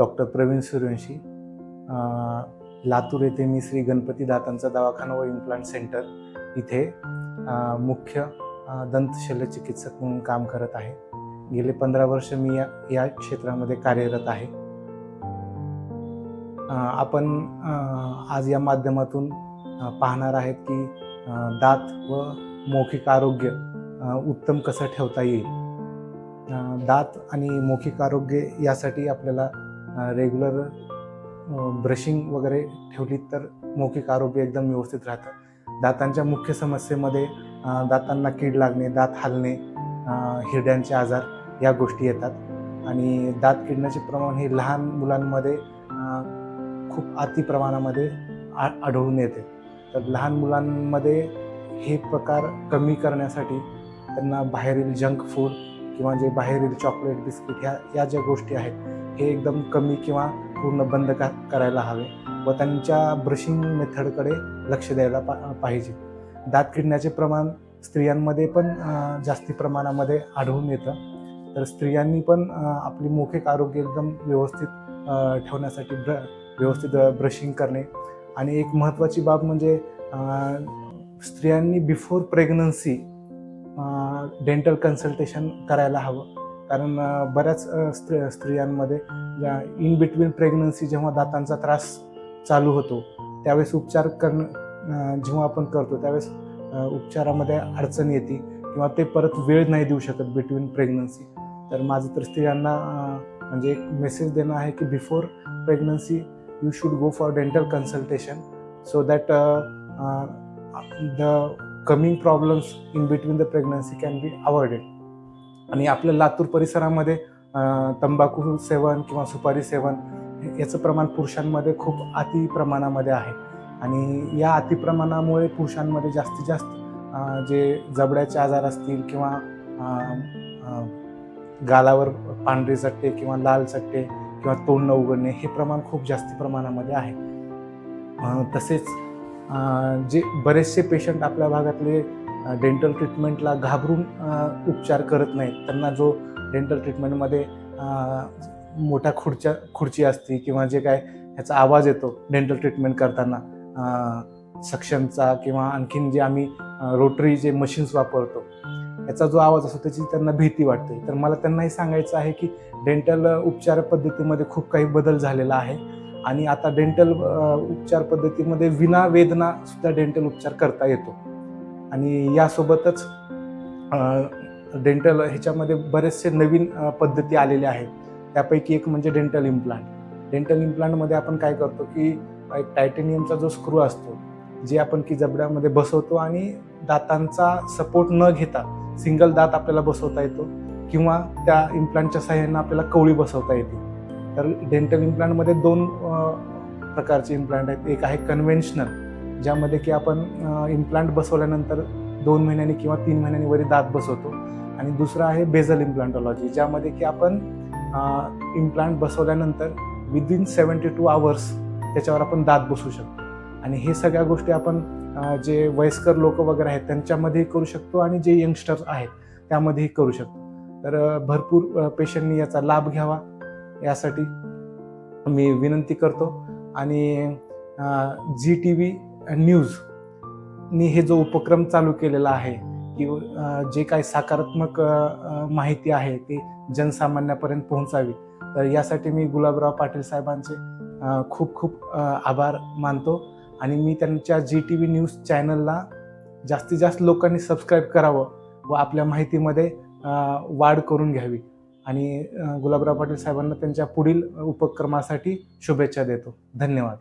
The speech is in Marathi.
डॉक्टर प्रवीण सूर्यवंशी लातूर येथे मी श्री गणपती दातांचा दवाखाना व इम्प्लांट सेंटर इथे मुख्य दंत शल्यचिकित्सक म्हणून काम करत आहे. गेले पंधरा वर्ष मी या या क्षेत्रामध्ये कार्यरत आहे. आपण आज या माध्यमातून पाहणार आहेत की दात व मौखिक आरोग्य उत्तम कसं ठेवता येईल. दात आणि मौखिक आरोग्य यासाठी आपल्याला रेग्युलर ब्रशिंग वगैरे ठेवली तर मौखिक आरोग्य एकदम व्यवस्थित राहतं. दातांच्या मुख्य समस्येमध्ये दातांना कीड लागणे दात हालणे हिरड्यांचे आजार या गोष्टी येतात. आणि दात किडण्याचे प्रमाण हे लहान मुलांमध्ये खूप अति प्रमाणामध्ये आ आढळून येते. तर लहान मुलांमध्ये हे प्रकार कमी करण्यासाठी त्यांना बाहेरील जंक फूड किंवा जे बाहेरील चॉकलेट बिस्किट ह्या या ज्या गोष्टी आहेत हे एकदम कमी किंवा पूर्ण बंद का करायला हवे व त्यांच्या ब्रशिंग मेथडकडे लक्ष द्यायला पा पाहिजे. दात किडण्याचे प्रमाण स्त्रियांमध्ये पण जास्ती प्रमाणामध्ये आढळून येतं. तर स्त्रियांनी पण आपली मौखिक आरोग्य एकदम व्यवस्थित ठेवण्यासाठी ब्र व्यवस्थित ब्रशिंग करणे. आणि एक महत्त्वाची बाब म्हणजे स्त्रियांनी बिफोर प्रेग्नन्सी डेंटल कन्सल्टेशन करायला हवं. कारण बऱ्याच स्त्री स्त्रियांमध्ये ज्या इन बिटवीन प्रेग्नन्सी जेव्हा दातांचा त्रास चालू होतो त्यावेळेस उपचार करणं जेव्हा आपण करतो त्यावेळेस उपचारामध्ये अडचण येते किंवा ते परत वेळ नाही देऊ शकत बिटवीन प्रेग्नन्सी तर माझं तर स्त्रियांना म्हणजे एक मेसेज देणं आहे की before pregnancy you should go for dental consultation so that the coming problems in between the pregnancy can be avoided आणि आपल्या लातूर परिसरामध्ये तंबाखू सेवन किंवा सुपारी सेवन याचं प्रमाण पुरुषांमध्ये खूप अति प्रमाणामध्ये आहे. आणि या अतिप्रमाणामुळे पुरुषांमध्ये जास्तीत जास्त जे जबड्याचे आजार असतील किंवा गालावर पांढरे चट्टे किंवा लाल चट्टे किंवा तोंड न उघडणे हे प्रमाण खूप जास्त प्रमाणामध्ये आहे. तसेच जे बरेचसे पेशंट आपल्या भागातले डेंटल ट्रीटमेंटला घाबरून उपचार करत नाहीत. त्यांना जो डेंटल ट्रीटमेंटमध्ये मोठ्या खुर्च्या खुर्ची असते किंवा जे काय ह्याचा आवाज येतो डेंटल ट्रीटमेंट करताना सक्शनचा किंवा आणखीन जे आम्ही रोटरी जे मशीन्स वापरतो याचा जो आवाज असतो त्याची त्यांना भीती वाटते. तर मला त्यांनाही सांगायचं आहे की डेंटल उपचार पद्धतीमध्ये खूप काही बदल झालेला आहे आणि आता डेंटल उपचार पद्धतीमध्ये विना वेदना सुद्धा डेंटल उपचार करता येतो. आणि यासोबतच डेंटल ह्याच्यामध्ये बरेचसे नवीन पद्धती आलेल्या आहेत. त्यापैकी एक म्हणजे डेंटल इम्प्लांट डेंटल इम्प्लांटमध्ये आपण काय करतो की एक टायटेनियमचा जो स्क्रू असतो जे आपण की जबड्यामध्ये बसवतो आणि दातांचा सपोर्ट न घेता सिंगल दात आपल्याला बसवता येतो किंवा त्या इम्प्लांटच्या सहाय्यानं आपल्याला कवळी बसवता येते. तर डेंटल इम्प्लांटमध्ये दोन प्रकारचे इम्प्लांट आहेत. एक आहे कन्व्हेन्शनल ज्यामध्ये की आपण इम्प्लांट बसवल्यानंतर दोन महिन्यांनी किंवा तीन महिन्यांनी वरी दात बसवतो. आणि दुसरं आहे बेझल इम्प्लांटॉलॉजी ज्यामध्ये की आपण इम्प्लांट बसवल्यानंतर विदिन सेवन्टी टू आवर्स त्याच्यावर आपण दात बसवू शकतो. आणि हे सगळ्या गोष्टी आपण जे वयस्कर लोक वगैरे आहेत त्यांच्यामध्येही करू शकतो आणि जे यंगस्टर्स आहेत त्यामध्येही करू शकतो. तर भरपूर पेशंटनी याचा लाभ घ्यावा. यासाठी मी विनंती करतो. आणि जी टी व्ही न्यूजनी हे जो उपक्रम चालू केलेला आहे की जे काही सकारात्मक माहिती आहे ती जनसामान्यापर्यंत पोहोचावी. तर यासाठी मी गुलाबराव पाटील साहेबांचे खूप खूप आभार मानतो. आणि मी त्यांच्या जी टी व्ही न्यूज चॅनलला जास्तीत जास्त लोकांनी सबस्क्राईब करावं व आपल्या माहितीमध्ये वाढ करून घ्यावी. आणि गुलाबराव पाटील साहेबांना त्यांच्या पुढील उपक्रमासाठी शुभेच्छा देतो. धन्यवाद.